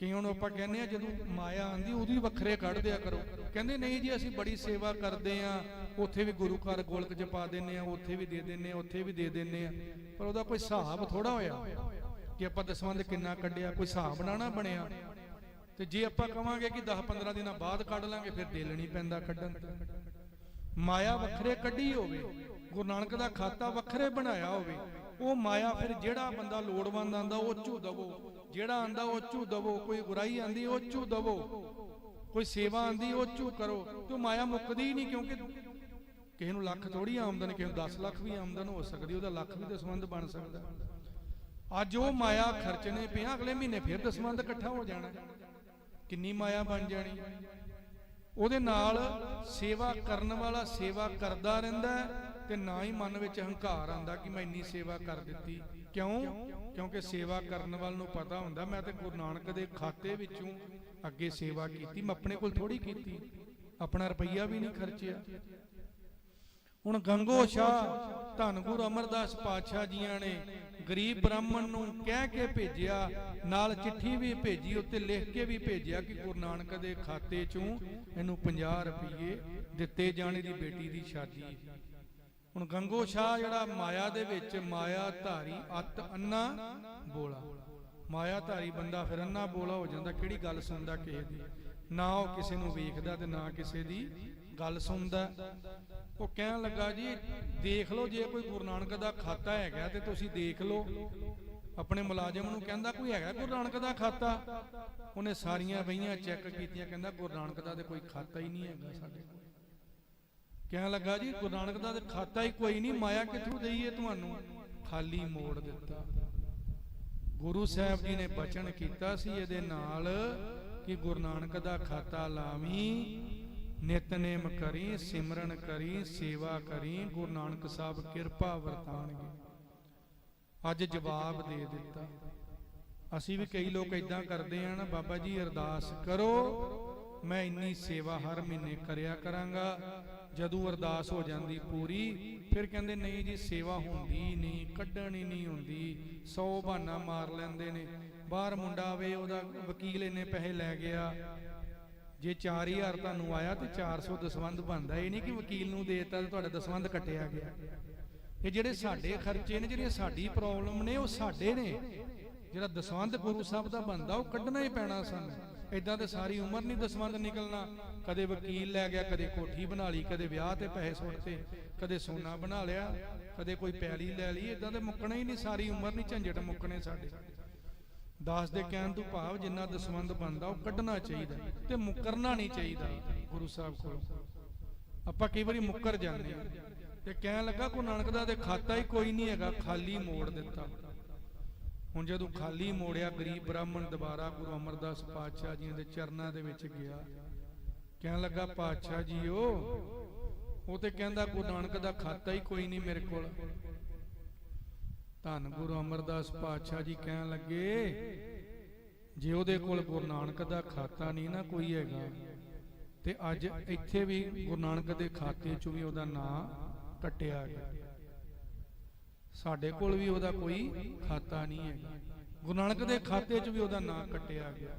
ਕਿ ਹੁਣ ਆਪਾਂ ਕਹਿੰਦੇ ਆ, ਜਦੋਂ ਮਾਇਆ ਆਂਦੀ ਉਹਦੀ ਵੱਖਰੇ ਕੱਢ ਦਿਆ ਕਰੋ। ਕਹਿੰਦੇ, ਨਹੀਂ ਜੀ, ਅਸੀਂ ਬੜੀ ਸੇਵਾ ਕਰਦੇ ਆ, ਉੱਥੇ ਵੀ ਗੁਰੂ ਘਰ ਗੋਲਕ ਚ ਪਾ ਦਿੰਨੇ ਆ, ਉੱਥੇ ਵੀ ਦੇ ਦਿੰਨੇ ਆ, ਉੱਥੇ ਵੀ ਦੇ ਦਿੰਨੇ ਆ। ਪਰ ਉਹਦਾ ਕੋਈ ਹਿਸਾਬ ਥੋੜਾ ਹੋਇਆ ਕਿ ਆਪਾਂ ਦਸਵੰਦ ਕਿੰਨਾ ਕੱਢਿਆ, ਕੋਈ ਹਿਸਾਬ ਨਾ ਨਾ ਬਣਿਆ। ਤੇ ਜੇ ਆਪਾਂ ਕਵਾਂਗੇ ਕਿ 10-15 ਦਿਨਾਂ ਬਾਅਦ ਕੱਢ ਲਾਂਗੇ, ਫਿਰ ਦਿਲ ਨਹੀਂ ਪੈਂਦਾ ਕੱਢਣ ਮਾਇਆ ਵੱਖਰੇ ਕੱਢੀ ਹੋਵੇ, ਗੁਰੂ ਨਾਨਕ ਦਾ ਖਾਤਾ ਵੱਖਰੇ ਬਣਾਇਆ ਹੋਵੇ, ਉਹ ਮਾਇਆ ਫਿਰ ਜਿਹੜਾ ਬੰਦਾ ਲੋੜਵੰਦ ਆਂਦਾ ਉਹ ਚੂ ਦਵੋ। ਜਿਹੜਾ ਆਂਦਾ ਉਹ ਚੂ ਦਵੋ, ਕੋਈ ਗੁਰਾਈ ਆਂਦੀ ਉਹ ਚੂ ਦਵੋ, ਕੋਈ ਸੇਵਾ ਆਂਦੀ ਉਹ ਚੂ ਕਰੋ ਤੇ ਉਹ ਮਾਇਆ ਮੁੱਕਦੀ ਹੀ ਨਹੀਂ, ਕਿਉਂਕਿ ਕਿਸੇ ਨੂੰ ਲੱਖ ਥੋੜੀ ਆਮਦਨ, ਕਿਸੇ ਨੂੰ 10 ਲੱਖ ਵੀ ਆਮਦਨ ਹੋ ਸਕਦੀ, ਉਹਦਾ ਲੱਖ ਵੀ ਦਸਵੰਦ ਬਣ ਸਕਦਾ। ਅੱਜ ਉਹ ਮਾਇਆ ਖਰਚਣੇ ਪਿਆ ਅਗਲੇ ਮਹੀਨੇ ਫਿਰ ਦਸਵੰਦ ਇਕੱਠਾ ਹੋ ਜਾਣਾ। ਕਿੰਨੀ ਮਾਇਆ ਬਣ ਜਾਣੀ। ਉਹਦੇ ਨਾਲ ਸੇਵਾ ਕਰਨ ਵਾਲਾ ਸੇਵਾ ਕਰਦਾ ਰਹਿੰਦਾ ਹੈ ਤੇ ਨਾ ਹੀ ਮਨ ਵਿੱਚ ਹੰਕਾਰ ਆਉਂਦਾ ਕਿ ਮੈਂ ਇੰਨੀ ਸੇਵਾ ਕਰ ਦਿੱਤੀ। ਕਿਉਂ? ਕਿਉਂਕਿ ਸੇਵਾ ਕਰਨ ਵਾਲ ਨੂੰ ਪਤਾ ਹੁੰਦਾ। ਮੈਂ ਤੇ ਗੁਰੂ ਨਾਨਕ ਦੇ ਖਾਤੇ ਵਿੱਚੋਂ ਅੱਗੇ ਸੇਵਾ ਕੀਤੀ। ਮੈਂ ਆਪਣੇ ਕੋਲ ਥੋੜੀ ਕੀਤੀ। ਆਪਣਾ ਰੁਪਈਆ ਵੀ ਨਹੀਂ ਖਰਚਿਆ। ਹੁਣ ਗੰਗੋ ਸ਼ਾਹ, ਧੰਨ ਗੁਰੂ ਅਮਰਦਾਸ ਪਾਤਸ਼ਾਹ ਜੀਆਂ ਨੇ ਗਰੀਬ ਬ੍ਰਾਹਮਣ ਨੂੰ ਕਹਿ ਕੇ ਭੇਜਿਆ, ਨਾਲ ਚਿੱਠੀ ਵੀ ਭੇਜੀ, ਉੱਤੇ ਲਿਖ ਕੇ ਵੀ ਭੇਜਿਆ ਕਿ ਗੁਰੂ ਨਾਨਕ ਦੇ ਖਾਤੇ ਚੋਂ ਇਹਨੂੰ 50 ਰੁਪਏ ਦਿੱਤੇ ਜਾਣੇ ਦੀ ਬੇਟੀ ਦੀ ਸ਼ਾਦੀ। ਹੁਣ ਗੰਗੋ ਸ਼ਾਹ ਜਿਹੜਾ ਮਾਇਆ ਦੇ ਵਿੱਚ ਮਾਇਆ ਧਾਰੀ ਅਤ ਅੰਨਾ ਬੋਲਾ। ਮਾਇਆ ਧਾਰੀ ਬੰਦਾ ਫਿਰ ਅੰਨਾ ਬੋਲਾ ਹੋ ਜਾਂਦਾ, ਕਿਹੜੀ ਗੱਲ ਸੁਣਦਾ ਕਿਸੇ ਦੀ? ਨਾ ਉਹ ਕਿਸੇ ਨੂੰ ਵੇਖਦਾ ਤੇ ਨਾ ਕਿਸੇ ਦੀ ਗੱਲ ਸੁਣਦਾ। ਉਹ ਕਹਿਣ ਲੱਗਾ ਜੀ, ਦੇਖ ਲਓ ਜੇ ਕੋਈ ਗੁਰੂ ਨਾਨਕ ਦਾ ਖਾਤਾ ਹੈਗਾ ਤੇ ਤੁਸੀਂ ਦੇਖ ਲਓ। ਆਪਣੇ ਮੁਲਾਜ਼ਮ ਨੂੰ ਕਹਿੰਦਾ ਕੋਈ ਹੈਗਾ ਗੁਰੂ ਨਾਨਕ ਦਾ ਖਾਤਾ? ਉਹਨੇ ਸਾਰੀਆਂ ਬਈਆਂ ਚੈੱਕ ਕੀਤੀਆਂ, ਕਹਿੰਦਾ ਗੁਰੂ ਨਾਨਕ ਦਾ ਤੇ ਕੋਈ ਖਾਤਾ ਹੀ ਨਹੀਂ ਹੈਗਾ ਸਾਡੇ ਕੋਲ। ਕਹਿਣ ਲੱਗਾ ਜੀ, ਗੁਰੂ ਨਾਨਕ ਦਾ ਤੇ ਖਾਤਾ ਹੀ ਕੋਈ ਨਹੀਂ, ਮਾਇਆ ਕਿੱਥੋਂ ਦਈਏ ਤੁਹਾਨੂੰ? ਖਾਲੀ ਮੋੜ ਦਿੱਤਾ। ਗੁਰੂ ਸਾਹਿਬ ਜੀ ਨੇ ਬਚਨ ਕੀਤਾ ਸੀ ਇਹਦੇ ਨਾਲ ਕਿ ਗੁਰੂ ਨਾਨਕ ਦਾ ਖਾਤਾ ਲਾਵੀਂ, ਨਿਤਨੇਮ ਕਰੀ, ਸਿਮਰਨ ਕਰੀ, ਸੇਵਾ ਕਰੀ, ਗੁਰੂ ਨਾਨਕ ਸਾਹਿਬ ਕਿਰਪਾ ਵਰਤਾਣਗੇ। ਅੱਜ ਜਵਾਬ ਦੇ ਦਿੱਤਾ। ਅਸੀਂ ਵੀ ਕਈ ਲੋਕ ਇਦਾਂ ਕਰਦੇ ਆ ਨਾ, ਬਾਬਾ ਜੀ ਅਰਦਾਸ ਕਰੋ ਮੈਂ ਇੰਨੀ ਸੇਵਾ ਹਰ ਮਹੀਨੇ ਕਰਿਆ ਕਰਾਂਗਾ। ਜਦੋਂ ਅਰਦਾਸ ਹੋ ਜਾਂਦੀ ਪੂਰੀ, ਫਿਰ ਕਹਿੰਦੇ, ਨਹੀਂ ਜੀ, ਸੇਵਾ ਹੁੰਦੀ ਨਹੀਂ, ਕੱਢਣ ਹੀ ਨਹੀਂ ਹੁੰਦੀ। ਸੌ ਬਹਾਨਾ ਮਾਰ ਲੈਂਦੇ ਨੇ। ਬਾਹਰ ਮੁੰਡਾ ਆਵੇ, ਉਹਦਾ ਵਕੀਲ ਇੰਨੇ ਪੈਸੇ ਲੈ ਗਿਆ। ਜੇ 4000 ਤੁਹਾਨੂੰ ਆਇਆ ਤੇ 400 ਦਸਵੰਧ ਬਣਦਾ। ਇਹ ਨਹੀਂ ਕਿ ਵਕੀਲ ਨੂੰ ਦੇਤਾ ਤੇ ਤੁਹਾਡਾ ਦਸਵੰਧ ਕੱਟਿਆ ਗਿਆ। ਇਹ ਜਿਹੜੇ ਸਾਡੇ ਖਰਚੇ ਨੇ, ਜਿਹੜੀਆਂ ਸਾਡੀ ਪ੍ਰੋਬਲਮ ਨੇ, ਉਹ ਸਾਡੇ ਨੇ। ਜਿਹੜਾ ਦਸਵੰਧ ਗੁਰੂ ਸਾਹਿਬ ਦਾ ਬੰਦਾ ਉਹ ਕੱਢਣਾ ਹੀ ਪੈਣਾ ਸਾਨੂੰ। ਇਦਾਂ ਤੇ ਸਾਰੀ ਉਮਰ ਨਹੀਂ ਦਸਵੰਧ ਨਿਕਲਣਾ। ਕਦੇ ਵਕੀਲ ਲੈ ਗਿਆ, ਕਦੇ ਕੋਠੀ ਬਣਾ ਲਈ, ਕਦੇ ਵਿਆਹ ਤੇ ਪੈਸੇ ਸੁੱਟਤੇ ਕਦੇ ਸੋਨਾ ਬਣਾ ਲਿਆ, ਕਦੇ ਕੋਈ ਪੈਲੀ ਲੈ ਲਈ। ਇਦਾਂ ਤੇ ਮੁੱਕਣਾ ਹੀ ਨਹੀਂ, ਸਾਰੀ ਉਮਰ ਨਹੀਂ ਝੰਜਟ ਮੁੱਕਣੇ ਸਾਡੇ। ਦਾਸ ਦੇ ਕਹਿਣ ਤੋਂ ਭਾਵ ਜਿੰਨਾ ਦਸਵੰਧ ਬੰਦਾ ਉਹ ਕੱਢਣਾ ਚਾਹੀਦਾ, ਤੇ ਮੁੱਕਰਨਾ ਨਹੀਂ ਚਾਹੀਦਾ ਗੁਰੂ ਸਾਹਿਬ ਕੋਲੋਂ। ਆਪਾਂ ਕਈ ਵਾਰੀ ਮੁੱਕਰ ਜਾਂਦੇ ਆ ਤੇ ਕਹਿਣ ਲੱਗਾ ਕੋ ਨਾਨਕ ਦਾ ਤੇ ਖਾਤਾ ਹੀ ਕੋਈ ਨਹੀਂ ਹੈਗਾ, ਖਾਲੀ ਮੋੜ ਦਿੱਤਾ। ਹੁਣ ਜਦੋਂ ਖਾਲੀ ਮੋੜਿਆ ਗਰੀਬ ਬ੍ਰਾਹਮਣ ਦੁਬਾਰਾ ਗੁਰੂ ਅਮਰਦਾਸ ਪਾਤਸ਼ਾਹ ਜੀ ਦੇ ਚਰਨਾਂ ਦੇ ਵਿੱਚ ਗਿਆ, ਕਹਿਣ ਲੱਗਾ, ਪਾਤਸ਼ਾਹ ਜੀਓ, ਉਹ ਤੇ ਕਹਿੰਦਾ, ਗੁਰੂ ਨਾਨਕ ਦਾ ਖਾਤਾ ਹੀ ਕੋਈ ਨਹੀਂ ਮੇਰੇ ਕੋਲ। ਧੰਨ ਗੁਰੂ ਅਮਰਦਾਸ ਪਾਤਸ਼ਾਹ ਜੀ ਕਹਿਣ ਲੱਗੇ, ਜੇ ਉਹਦੇ ਕੋਲ ਗੁਰੂ ਨਾਨਕ ਦਾ ਖਾਤਾ ਨਹੀਂ ਨਾ ਕੋਈ ਹੈਗਾ, ਤੇ ਅੱਜ ਇੱਥੇ ਵੀ ਗੁਰੂ ਨਾਨਕ ਦੇ ਖਾਤੇ 'ਚੋਂ ਵੀ ਉਹਦਾ ਨਾਂ ਕੱਟਿਆ ਗਿਆ। ਸਾਡੇ ਕੋਲ ਵੀ ਉਹਦਾ ਕੋਈ ਖਾਤਾ ਨਹੀਂ ਹੈਗਾ। ਗੁਰੂ ਨਾਨਕ ਦੇ ਖਾਤੇ 'ਚ ਵੀ ਉਹਦਾ ਨਾਂ ਕੱਟਿਆ ਗਿਆ।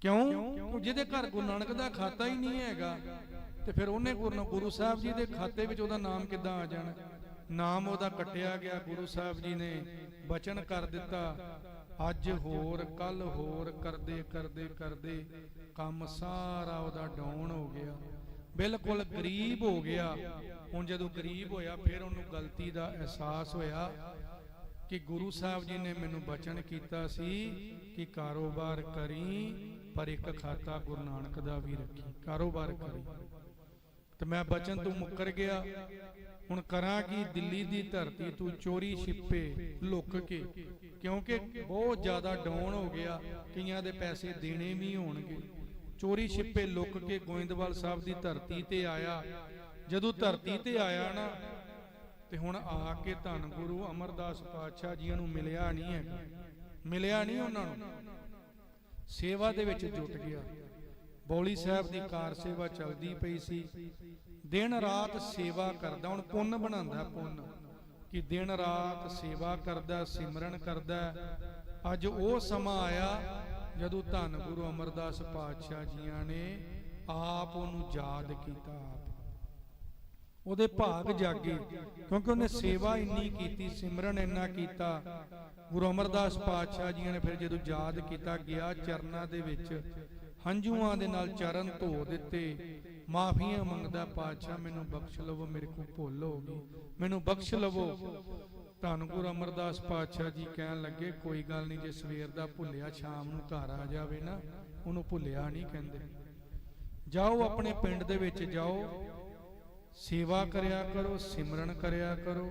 ਕਿਉਂ? ਜਿਹਦੇ ਘਰ ਗੁਰੂ ਨਾਨਕ ਦਾ ਖਾਤਾ ਹੀ ਨਹੀਂ ਹੈਗਾ, ਤੇ ਫਿਰ ਉਹਨੇ ਗੁਰੂ ਗੁਰੂ ਸਾਹਿਬ ਜੀ ਦੇ ਖਾਤੇ ਵਿੱਚ ਉਹਦਾ ਨਾਮ ਕਿੱਦਾਂ ਆ ਜਾਣਾ? ਨਾਮ ਉਹਦਾ ਕੱਟਿਆ ਗਿਆ ਗੁਰੂ ਸਾਹਿਬ ਜੀ ਨੇ। ਬਚਨ ਕਰ ਦਿੱਤਾ। ਅੱਜ ਹੋਰ ਕੱਲ ਹੋਰ, ਕਰਦੇ ਕਰਦੇ ਕਰਦੇ ਕੰਮ ਸਾਰਾ ਉਹਦਾ ਡਾਊਨ ਹੋ ਗਿਆ। ਬਿਲਕੁਲ ਗਰੀਬ ਹੋ ਗਿਆ। ਹੁਣ ਜਦੋਂ ਗਰੀਬ ਹੋਇਆ, ਫਿਰ ਉਹਨੂੰ ਗਲਤੀ ਦਾ ਅਹਿਸਾਸ ਹੋਇਆ ਕਿ ਗੁਰੂ ਸਾਹਿਬ ਜੀ ਨੇ ਮੈਨੂੰ ਬਚਨ ਕੀਤਾ ਸੀ ਕਿ ਕਾਰੋਬਾਰ ਕਰੀ, ਪਰ ਇੱਕ ਖਾਤਾ ਗੁਰੂ ਨਾਨਕ ਦਾ ਵੀ ਰੱਖੀ। ਕਾਰੋਬਾਰ ਕਰੀ। ਤੇ ਮੈਂ ਬਚਨ ਤੋਂ ਮੁੱਕਰ ਗਿਆ। ਹੁਣ ਕਰਾਂ ਕਿ? ਦਿੱਲੀ ਦੀ ਧਰਤੀ ਤੂੰ ਚੋਰੀ ਛਿੱਪੇ ਲੁੱਕ ਕੇ। ਕਿਉਂਕਿ ਬਹੁਤ ਜ਼ਿਆਦਾ ਡਾਊਨ ਹੋ ਗਿਆ। ਕਈਆਂ ਦੇ ਪੈਸੇ ਦੇਣੇ ਵੀ ਹੋਣਗੇ। ਚੋਰੀ ਛਿੱਪੇ ਲੁੱਕ ਕੇ ਗੋਇੰਦਵਾਲ ਸਾਹਿਬ ਦੀ ਧਰਤੀ ਤੇ ਆਇਆ। ਜਦੋਂ ਧਰਤੀ ਤੇ ਆਇਆ ਨਾ, ਤੇ ਹੁਣ ਆ ਕੇ ਧੰਨ ਗੁਰੂ ਅਮਰਦਾਸ ਪਾਤਸ਼ਾਹ ਜੀ ਨੂੰ ਮਿਲਿਆ ਨਹੀਂ ਹੈ। ਮਿਲਿਆ ਨਹੀਂ ਉਹਨਾਂ ਨੂੰ। ਸੇਵਾ ਦੇ ਵਿੱਚ ਜੁਟ ਗਿਆ। ਬੌਲੀ ਸਾਹਿਬ ਦੀ ਕਾਰ ਸੇਵਾ ਚੱਲਦੀ ਪਈ ਸੀ। ਦਿਨ ਰਾਤ ਸੇਵਾ ਕਰਦਾ, ਹੁਣ ਪੁੰਨ ਬਣਾਉਂਦਾ ਪੁੰਨ। ਕਿ ਦਿਨ ਰਾਤ ਸੇਵਾ ਕਰਦਾ, ਸਿਮਰਨ ਕਰਦਾ। ਅੱਜ ਉਹ ਸਮਾਂ ਆਇਆ ਜਦੋਂ ਧੰਨ ਗੁਰੂ ਅਮਰਦਾਸ ਪਾਤਸ਼ਾਹ ਜੀਆਂ ਨੇ ਆਪ ਉਹਨੂੰ ਯਾਦ ਕੀਤਾ ਆਪ। ਉਹਦੇ ਭਾਗ ਜਾਗੇ, ਕਿਉਂਕਿ ਉਹਨੇ ਸੇਵਾ ਇੰਨੀ ਕੀਤੀ, ਸਿਮਰਨ ਇੰਨਾ ਕੀਤਾ। ਗੁਰੂ ਅਮਰਦਾਸ ਪਾਤਸ਼ਾਹ ਜੀਆਂ ਨੇ ਫਿਰ ਜਦੋਂ ਯਾਦ ਕੀਤਾ, ਗਿਆ ਚਰਨਾਂ ਦੇ ਵਿੱਚ, ਹੰਝੂਆਂ ਦੇ ਨਾਲ ਚਰਨ ਧੋ ਦਿੱਤੇ। ਮਾਫੀਆਂ ਮੰਗਦਾ, ਪਾਤਸ਼ਾਹ, ਮੈਨੂੰ ਬਖਸ਼ ਲਵੋ, ਮੇਰੇ ਕੋ ਭੁੱਲ ਹੋ ਗਈ। ਮੈਨੂੰ ਬਖਸ਼ ਲਵੋ। ਧੰਨ ਗੁਰੂ ਅਮਰਦਾਸ ਪਾਤਸ਼ਾਹ ਜੀ ਕਹਿਣ ਲੱਗੇ, ਕੋਈ ਗੱਲ ਨਹੀਂ, ਜੇ ਸਵੇਰ ਦਾ ਭੁੱਲਿਆ, ਸ਼ਾਮ ਨੂੰ ਘਰ ਆ ਜਾਵੇ ਨਾ, ਉਹਨੂੰ ਭੁੱਲਿਆ ਨਹੀਂ ਕਹਿੰਦੇ। ਜਾਓ ਆਪਣੇ ਪਿੰਡ ਦੇ ਵਿੱਚ ਜਾਓ, ਸੇਵਾ ਕਰਿਆ ਕਰੋ, ਸਿਮਰਨ ਕਰਿਆ ਕਰੋ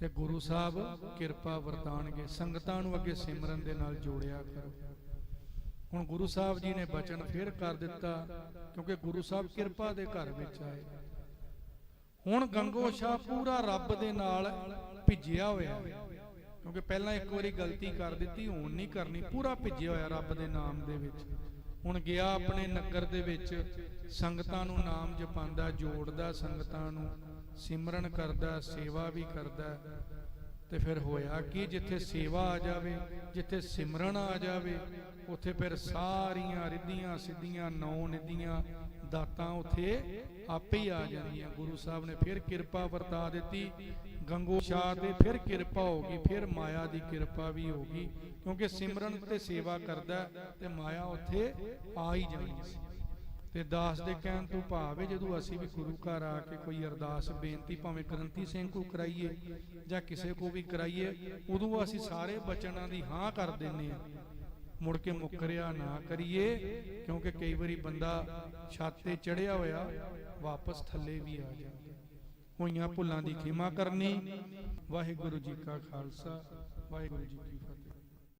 ਤੇ ਗੁਰੂ ਸਾਹਿਬ ਕਿਰਪਾ ਵਰਤਾਨਗੇ ਸੰਗਤਾਂ ਨੂੰ ਅੱਗੇ ਸਿਮਰਨ ਦੇ ਨਾਲ ਜੋੜਿਆ ਕਰੋ। ਹੁਣ ਗੁਰੂ ਸਾਹਿਬ ਜੀ ਨੇ ਬਚਨ ਫੇਰ ਕਰ ਦਿੱਤਾ, ਕਿਉਂਕਿ ਗੁਰੂ ਸਾਹਿਬ ਕਿਰਪਾ ਦੇ ਘਰ ਵਿੱਚ ਆਏ। ਹੁਣ ਗੰਗੋ ਸ਼ਾਹ ਪੂਰਾ ਰੱਬ ਦੇ ਨਾਲ ਭਿੱਜਿਆ ਹੋਇਆ। ਕਿਉਂਕਿ ਪਹਿਲਾਂ ਇੱਕ ਵਾਰੀ ਗਲਤੀ ਕਰ ਦਿੱਤੀ, ਹੁਣ ਨਹੀਂ ਕਰਨੀ। ਪੂਰਾ ਭਿੱਜਿਆ ਹੋਇਆ ਰੱਬ ਦੇ ਨਾਮ ਦੇ ਵਿੱਚ। ਹੁਣ ਗਿਆ ਆਪਣੇ ਨਗਰ ਦੇ ਵਿੱਚ। ਸੰਗਤਾਂ ਨੂੰ ਨਾਮ ਜਪਾਂਦਾ, ਜੋੜਦਾ, ਸੰਗਤਾਂ ਨੂੰ ਸਿਮਰਨ ਕਰਦਾ, ਸੇਵਾ ਵੀ ਕਰਦਾ। ਤੇ ਫਿਰ ਹੋਇਆ ਕਿ? ਜਿੱਥੇ ਸੇਵਾ ਆ ਜਾਵੇ, ਜਿੱਥੇ ਸਿਮਰਨ ਆ ਜਾਵੇ, ਉੱਥੇ ਫਿਰ ਸਾਰੀਆਂ ਰਿੱਧੀਆਂ ਸਿੱਧੀਆਂ, ਨੌ ਨਿਧੀਆਂ ਦਾਤਾਂ ਉੱਥੇ ਆਪੇ ਹੀ ਆ ਜਾਂਦੀਆਂ। ਗੁਰੂ ਸਾਹਿਬ ਨੇ ਫਿਰ ਕਿਰਪਾ ਵਰਤਾ ਦਿੱਤੀ। ਗੰਗੋ ਸ਼ਾਹ ਤੇ ਫਿਰ ਕਿਰਪਾ ਹੋ ਗਈ, ਫਿਰ ਮਾਇਆ ਦੀ ਕਿਰਪਾ ਵੀ ਹੋ ਗਈ। ਕਿਉਂਕਿ ਸਿਮਰਨ ਤੇ ਸੇਵਾ ਕਰਦਾ ਤੇ ਮਾਇਆ ਉੱਥੇ ਆ ਹੀ ਜਾਂਦੀ ਸੀ। ਤੇ ਦਾਸ ਦੇ ਕਹਿਣ ਤੋਂ ਭਾਵ ਹੈ, ਜਦੋਂ ਅਸੀਂ ਵੀ ਗੁਰੂ ਘਰ ਆ ਕੇ ਕੋਈ ਅਰਦਾਸ, ਬੇਨਤੀ ਭਾਵੇਂ ਗ੍ਰੰਥੀ ਸਿੰਘ ਕੋ ਕਰਾਈਏ ਜਾਂ ਕਿਸੇ ਕੋ ਵੀ ਕਰਾਈਏ, ਉਦੋਂ ਅਸੀਂ ਸਾਰੇ ਬਚਨਾਂ ਦੀ ਹਾਂ ਕਰ ਦਿੰਨੇ ਆ ਮੁੜ ਕੇ ਮੁੱਕਰਿਆ ਨਾ ਕਰੀਏ, ਕਿਉਂਕਿ ਕਈ ਵਾਰੀ ਬੰਦਾ ਛੱਤ ਤੇ ਚੜਿਆ ਹੋਇਆ, ਵਾਪਸ ਥੱਲੇ ਵੀ ਆ ਜਾਂਦਾ। ਹੋਈਆਂ ਭੁੱਲਾਂ ਦੀ ਖਿਮਾ ਕਰਨੀ। ਵਾਹਿਗੁਰੂ ਜੀ ਕਾ ਖਾਲਸਾ, ਵਾਹਿਗੁਰੂ ਜੀ ਕੀ